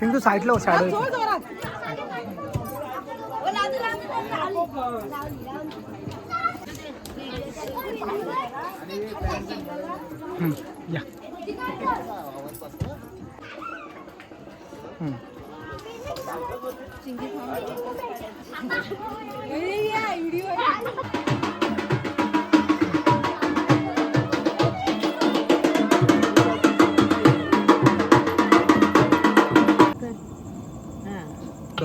पिंटू साईडला हो हम्म, या. हम्म.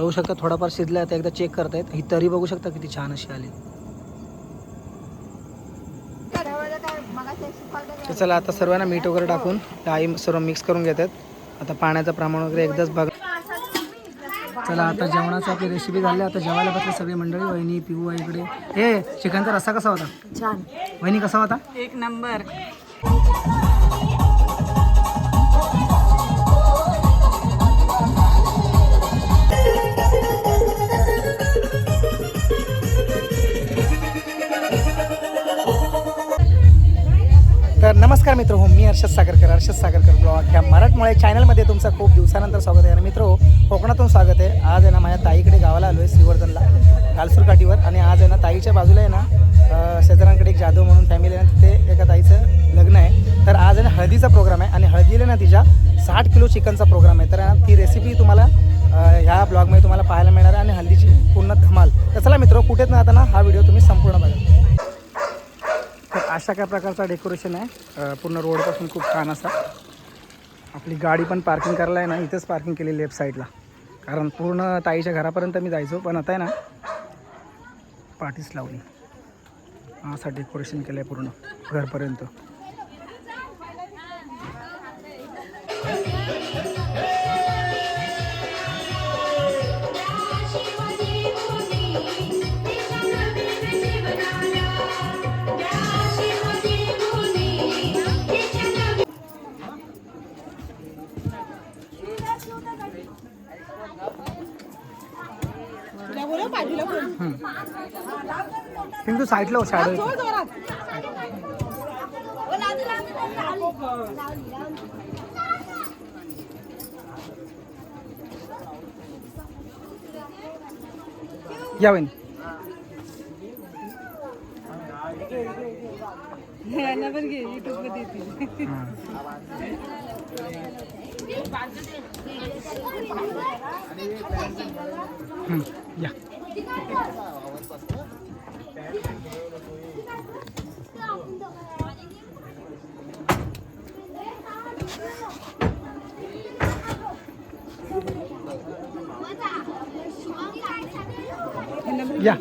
बघू शकता थोडाफार शिजला आता एकदा चेक करतायत ही तरी बघू शकता किती छान अशी आली. तर चला आता सर्वांना मीठ वगैरे टाकून आई सर्व मिक्स करून घेतात. आता पाण्याचं प्रमाण वगैरे एकदाच बघ. चला आता जेवणाची आपली रेसिपी झाली आता जेवायला बसले सगळी मंडळी. वहिनी पिऊ आई इकडे. हे चिकनचा रस्सा कसा होता? छान. वहिनी कसा होता? एक नंबर. नमस्कार मित्र हो मी हर्षद सागरकर हर्षद सागरकर ब्लॉग ह्या मराठमोळे चॅनलमध्ये तुमचं खूप दिवसानंतर स्वागत आहे. आणि मित्र हो कोकणातून स्वागत आहे. आज आहे ना माझ्या ताईकडे गावाला आलो आहे श्रीवर्धनला गालसूर काठीवर आणि आज आहे ना ताईच्या बाजूला आहे ना शेजारांकडे शेजाऱ्यांकडे एक जाधव म्हणून फॅमिली आहे. ना तिथे एका ताईचं लग्न आहे. तर आज आहे ना हळदीचा प्रोग्राम आहे. आणि हळदीला ना तिच्या साठ किलो चिकनचा प्रोग्राम आहे. तर ना ती रेसिपी तुम्हाला ह्या ब्लॉगमध्ये तुम्हाला पाहायला मिळणार आहे. आणि हल्दीची पूर्ण धमाल. तर चला मित्र कुठेच ना आता ना हा व्हिडिओ तुम्ही संपूर्ण बघा. अशा काय प्रकारचा डेकोरेशन आहे. पूर्ण रोडपासून खूप छान असा. आपली गाडी पण पार्किंग करायला आहे ना इथंच पार्किंग केली लेफ्ट साईडला कारण पूर्ण ताईच्या घरापर्यंत मी जायचो पण आता आहे ना पाठीच लावली. असं डेकोरेशन केलं आहे पूर्ण घरपर्यंत. पिंटू साईडला हो शॅडो या वहिनी पण घे युट्यूबमध्ये येतील. हां. हं, या. या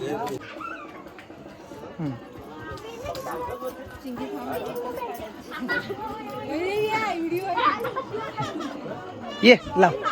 हं. ये लाव ये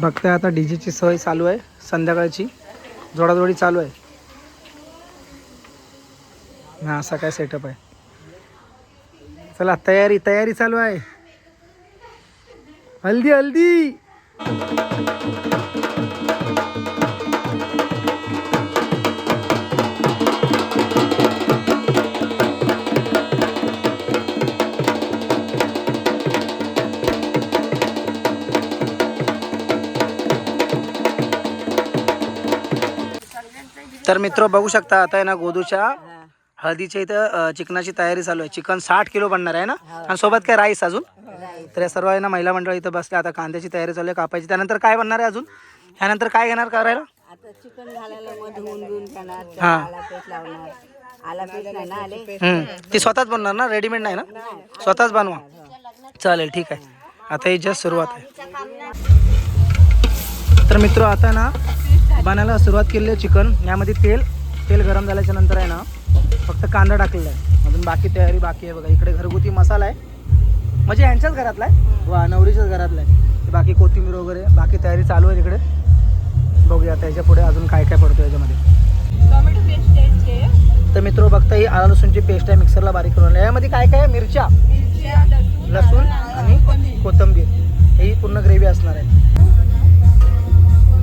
बघताय आता डीजेची सोय चालू आहे संध्याकाळची. जोडाजोडी चालू आहे. हा असा काय सेटअप आहे. चला तयारी तयारी चालू आहे. हल्दी हल्दी. तर मित्र बघू शकता आता आहे ना गोदूच्या हळदीच्या इथं चिकनाची तयारी चालू आहे. चिकन साठ किलो बनणार आहे ना? आणि सोबत काय राईस अजून? तर या सर्व आहे ना महिला मंडळ इथं बसले आता कांद्याची तयारी चालू आहे कापायची. त्यानंतर काय बनणार आहे अजून? ह्यानंतर काय घेणार करायला? हा. ती स्वतःच बनणार ना? रेडीमेड नाही ना? स्वतःच बनवा. चालेल ठीक आहे. आता ही जस्ट सुरुवात आहे. तर मित्र आता ना बनायला सुरुवात केलेली आहे चिकन. यामध्ये तेल तेल गरम झाल्याच्यानंतर आहे ना फक्त कांदा टाकलेला आहे. अजून बाकी तयारी बाकी आहे बघा. इकडे घरगुती मसाला आहे. म्हणजे यांच्याच घरातला आहे? वा नवरीच्याच घरातला आहे. बाकी कोथिंबीर वगैरे बाकी तयारी चालू आहे तिकडे. बघूया त्याच्या पुढे अजून काय काय पडतो याच्यामध्ये. टोमॅटो पेस्ट तर मित्र बघता ही आला लसूणची पेस्ट आहे मिक्सरला बारीक करून. यामध्ये काय काय आहे? मिरच्या. लसूण आणि कोथिंबीर. ही पूर्ण ग्रेव्ही असणार आहे.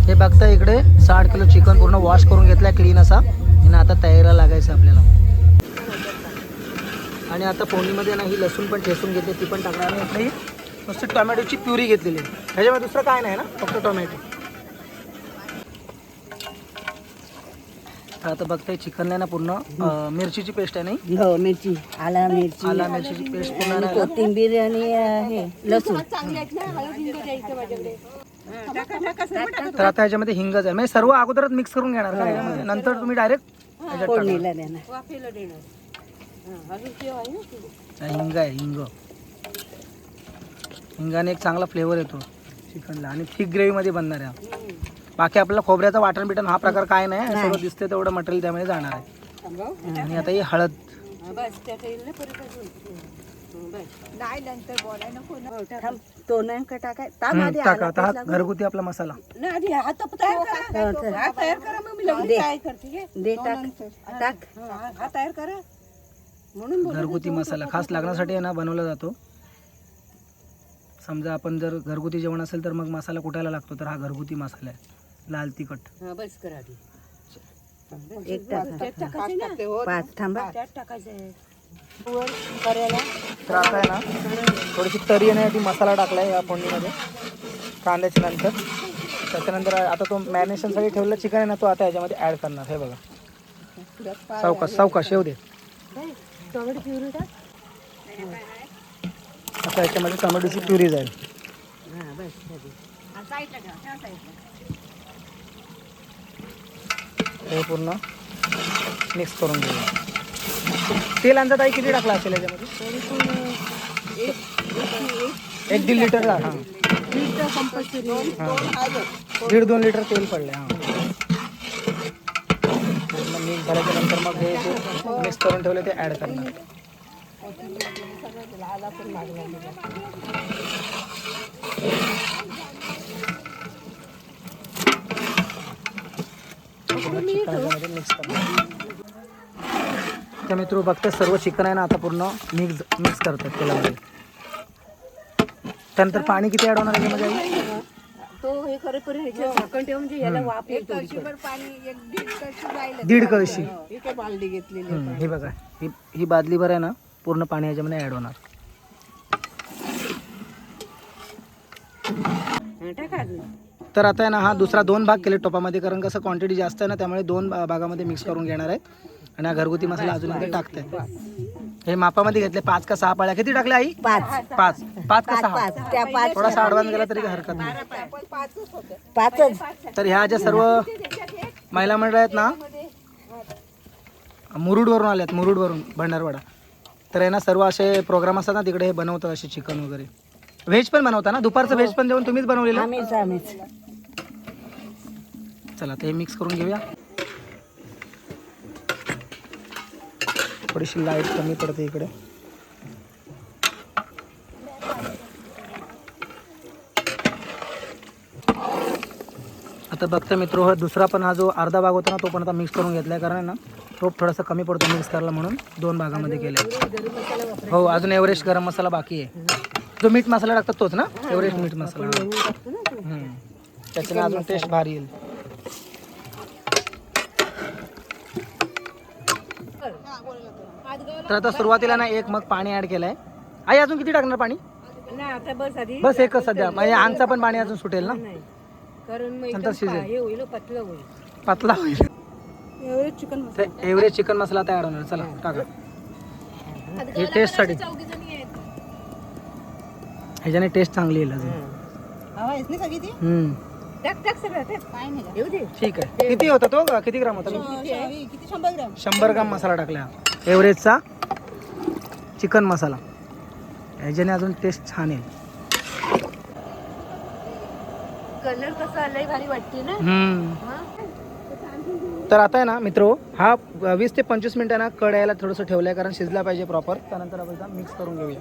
हे बघता इकडे साठ किलो चिकन पूर्ण वॉश करून घेतलाय क्लीन असा. आणि आता तयारीला लागायचं आपल्याला. आणि आता फोडणीमध्ये ना ही लसूण पण ठेसून घेतली ती पण टाकणार आणि ही नुसती टोमॅटोची प्युरी घेतलेली आहे. ह्याच्यामध्ये दुसरं काय नाही ना फक्त टोमॅटो. तर आता बघताय चिकनला ना पूर्ण अं, मिरचीची पेस्ट आहे नाही? हो मिरची आला मिरची आला मिरचीची पेस्ट पूर्ण आणि राहिला. कोथिंबीर आणि अं, हे लसूण. तर आता ह्याच्यामध्ये हिंगच आहे. म्हणजे सर्व अगोदरच मिक्स करून घेणार का ह्याच्यामध्ये? नंतर तुम्ही डायरेक्ट फोडणीला देणार. हिंग आहे हिंग. हिंगाने एक चांगला फ्लेवर येतो चिकनला आणि थिक ग्रेव्हीमध्ये बनणार आहे बाकी आपल्याला खोबऱ्याचा वाटण बिटन हा प्रकार काय नाही सगळं दिसते तेवढं मटेरियल त्यामध्ये जाणार आहे. आणि आता ही हळद. टाक. आता हा घरगुती आपला मसाला. तयार करा. म्हणून घरगुती मसाला. खास लागण्यासाठी आहे ना बनवला जातो. समजा आपण जर घरगुती जेवण असेल तर मग मसाला कुटायला लागतो? तर हा घरगुती मसाला आहे. लाल तिखट. हा बस करा आधी. एक टाक. पाच थांबा. त्यात टाकायचं आहे. करायला तर आता आहे ना? थोडीशी तरी येण्यासाठी मसाला टाकला आहे या फोडणीमध्ये. कांद्याच्या नंतर. त्याच्यानंतर आता तो मॅरिनेशनसाठी ठेवलेला चिकन आहे ना तो आता याच्यामध्ये ॲड करणार. हे बघा. सावकाश सावकाश येऊ दे. टोमॅटो प्युरी टाक आता याच्यामध्ये टोमॅटोची प्युरी जाईल. हा बस हे पूर्ण मिक्स करून घेऊया तेल अंदाज आई किती टाकला असेल याच्यामध्ये? एक दीड लिटर हां. दीड दोन लिटर तेल पडले हां. मिक्स झाल्याच्यानंतर मग हे जे मिक्स करून ठेवले ते ॲड करणार. मिक्स करणार. मित्र बघता सर्व चिकन आहे ना आता पूर्ण मिक्स मिक्स करतात तेलामध्ये त्यानंतर पाणी किती ॲड होणार याच्यामध्ये? आई? तो हे करेपर्यंत ह्याच्यात झाकण ठेव म्हणजे याला वाफ येतो दीड कळशी. इथे बालदी घेतलेली हम्म, ही बघा. ही ही बादलीभर आहे ना पूर्ण पाणी याच्यामध्ये ॲड होणार. हा, टाका अजून. तर आता आहे ना हा दुसरा दोन भाग केले टोपामध्ये कारण कसं क्वांटिटी जास्त आहे ना त्यामुळे दोन भा- भागामध्ये मिक्स करून घेणार आहे आणि हा घरगुती मसाला अजून इथे टाकताय. हे मापामध्ये घेतले पाच का सहा पाळ्या. किती टाकल्या आई? पाच. पाच. पाच का सहा? पाच त्या पाच थोडासा ॲडव्हान्स गेला तरी काही हरकत नाही. पाचच तर ह्या ज्या सर्व महिला मंडळ आहेत ना? मुरुडवरून आल्यात मुरुडवरून भंडारवाडा. तर आहे ना सर्व असे प्रोग्राम असतात ना तिकडे हे बनवतात असे चिकन वगैरे. व्हेज पण बनवता ना? दुपारचं व्हेज पण जेवण तुम्हीच बनवलेलं? आम्हीच आम्हीच. चला ते मिक्स करून घेऊया. थोडीशी लाइट कमी पडते इकडे. आता बघता मित्र हा दुसरा पण हा जो अर्धा भाग होता ना तो पण आता मिक्स करून घेतलाय. कारण आहे ना तो थोडासा कमी पडतो मिक्स करायला म्हणून दोन भागामध्ये केले हो अजून एव्हरेस्ट गरम मसाला बाकी आहे. जो मीठ मसाला टाकतात तोच ना? एव्हरेस्ट मीठ मसाला. त्याच्याने अजून टेस्ट भारी येईल. तर आता सुरुवातीला ना एक मग पाणी ऍड केलंय. आई अजून किती टाकणार पाणी? बस एकच सध्या. म्हणजे आमचं पण पाणी अजून सुटेल ना? कारण मग नंतर एकदम शिजेल. पा- हे होईल पतलं होईल. पातला होईल. एवढे चिकन तर एव्हरेज चिकन मसाला तयार होणार. चला टाका. हे टेस्टसाठी ह्याच्याने टेस्ट चांगली येईल अजून. हवा आहेस ना सगळी ती? हम्म. टाक टाक सगळं ते काय नाही. येऊ दे. ठीक आहे. किती होता तो? किती ग्राम होता किती किती शंभर ग्राम? शंभर ग्राम मसाला टाकला. एव्हरेजचा चिकन मसाला. ह्याच्याने अजून टेस्ट छान येईल. कलर कसा आलाय भारी वाटते ना. तर आता आहे ना मित्रो हा वीस ते पंचवीस मिनिटं ना कड यायला थोडंसं ठेवलं आहे कारण शिजला पाहिजे प्रॉपर त्यानंतर आपण मिक्स करून घेऊया.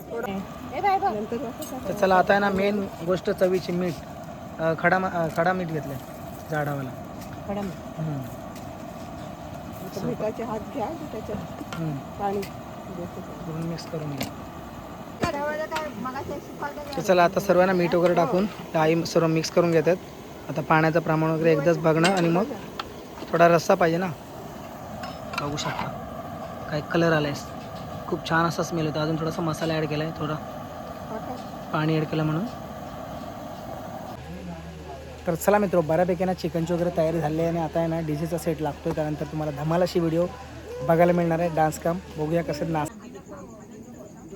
तर चला आता आहे ना मेन गोष्ट चवीची मीठ. खडा खडा मीठ घेतलं जाडावाला मॅडम हम्म. मिठाचे हात घ्या त्याच्यात. पाणी. मिक्स करून घ्या. तर चला आता सर्वांना मीठ वगैरे टाकून आई सर्व मिक्स करून घेतात. आता पाण्याचं प्रमाण वगैरे एकदाच बघणं आणि मग थोडा रस्सा पाहिजे ना. बघू शकता. काय कलर आला आहे खूप छान असा स्मेल होता अजून थोडासा मसाला ॲड केला आहे थोडा पाणी ॲड केलं म्हणून. तर चला मित्र बऱ्यापैकी ना चिकनची वगैरे तयारी झाली आहे आणि आता आहे ना डीजेचा सेट लागतो आहे त्यानंतर तुम्हाला धमाल अशी व्हिडिओ बघायला मिळणार आहे. डान्स काम बघूया कसं नाच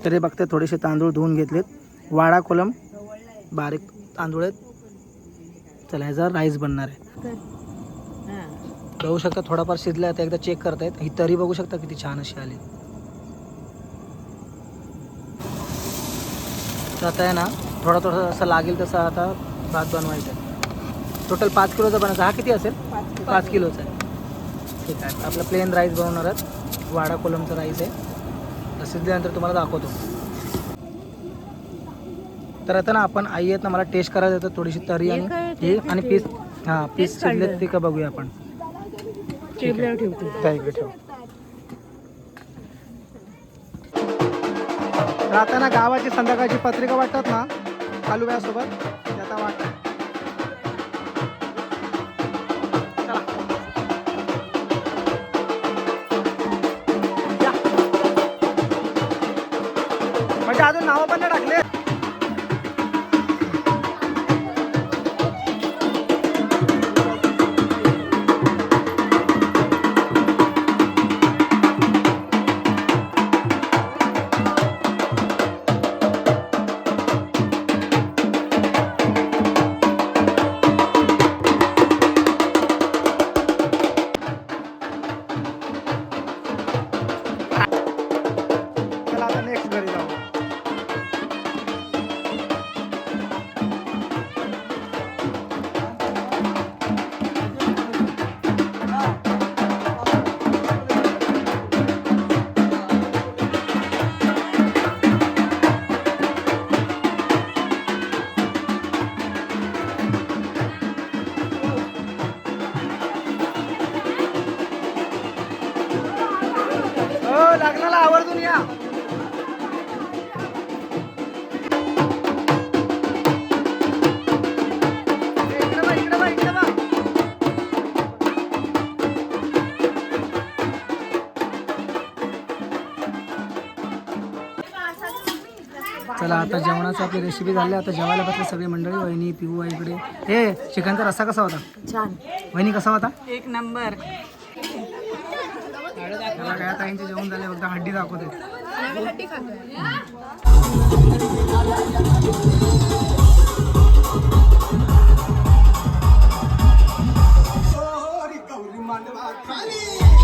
तरी बघते थोडेसे तांदूळ धुवून घेतलेत. वाडा कोलम बारीक तांदूळ आहेत. चला ह्याचा राईस बनणार आहे. बघू शकता थोडाफार शिजला आता एकदा चेक करतायत. ही तरी बघू शकता किती छान अशी आली. तर आता आहे ना थोडा थोडा असं लागेल तसा आता भात बनवायचा आहे. टोटल पाच किलोचा बनायचा. हा किती असेल? पाच किलोचा आहे. ठीक आहे आपलं प्लेन राईस बनवणार आहेत. वाडा कोलमचा राईस आहे. शिजल्यानंतर तुम्हाला दाखवतो. तर आता ना आपण आई आहेत ना मला टेस्ट करायचं होतं थोडीशी तरी आणि हे आणि पीस हां पीस शिजले ते का बघूया आपण. ठेव. आता ना गावाची संध्याकाळची पत्रिका वाटतात ना चालू सोबत आता जेवणाची आपली रेसिपी झाली आता जेवायला बसले सगळे मंडळी वहिनी पिऊ इकडे. हे चिकनचा रस्सा कसा होता? छान. वहिनी कसा होता? एक नंबर. मला काय ताईंचे जेवण झाले फक्त हड्डी दाखवते. मांडवा खाली.